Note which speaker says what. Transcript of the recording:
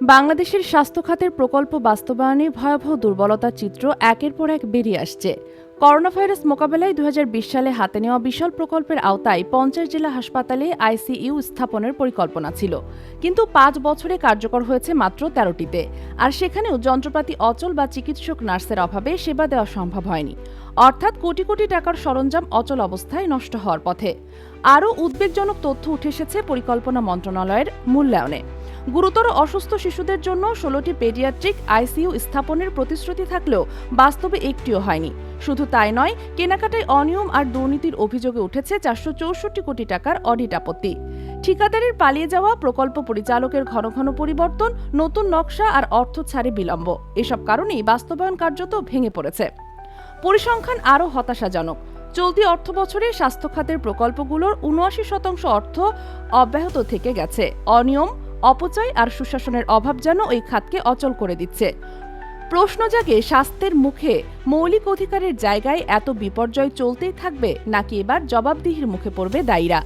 Speaker 1: বাংলাদেশের স্বাস্থ্য খাতের প্রকল্প বাস্তবায়নে ভয়াবহ দুর্বলতার চিত্র একের পর এক বেরিয়ে আসছে। করোনা ভাইরাস মোকাবেলায় দুই হাজার বিশ সালে হাতে নেওয়া বিশাল প্রকল্পের আওতায় পঞ্চাশ জেলা হাসপাতালে আইসিইউ স্থাপনের পরিকল্পনা ছিল। কিন্তু পাঁচ বছরে কার্যকর হয়েছে মাত্র তেরোটিতে। আর সেখানেও যন্ত্রপাতি অচল বা চিকিৎসক নার্সের অভাবে সেবা দেওয়া সম্ভব হয়নি। অর্থাৎ কোটি কোটি টাকার সরঞ্জাম অচল অবস্থায় নষ্ট হওয়ার পথে। আরও উদ্বেগজনক তথ্য উঠে এসেছে পরিকল্পনা মন্ত্রণালয়ের মূল্যায়নে। গুরুতর অসুস্থ শিশুদের জন্য ষোলোটি পেডিয়াট্রিক আইসিইউ স্থাপনের প্রতিশ্রুতি থাকলেও বাস্তবে একটিও হয়নি। শুধু তাই নয়, কেনাকাটায় অনিয়ম আর দুর্নীতির অভিযোগে উঠেছে চারশো চৌষট্টি কোটি টাকার অডিট আপত্তি। ঠিকাদারের পালিয়ে যাওয়া প্রকল্প পরিচালকের ঘন ঘন পরিবর্তন, নতুন নকশা আর অর্থ ছাড়ে বিলম্ব। এসব কারণেই বাস্তবায়ন কার্যত ভেঙে পড়েছে। পরিসংখ্যান আরও হতাশাজনক। চলতি অর্থ বছরে স্বাস্থ্য খাতের প্রকল্পগুলোর উনআশি শতাংশ অর্থ অব্যাহত থেকে গেছে। অনিয়ম, অপচয় আর সুশাসনের অভাব যেন ওই খাতকে অচল করে দিচ্ছে। প্রশ্ন জাগে, স্বাস্থ্যের মুখে মৌলিক অধিকারের জায়গায় এত বিপর্যয় চলতেই থাকবে নাকি এবার জবাবদিহির মুখে পড়বে দায়ীরা?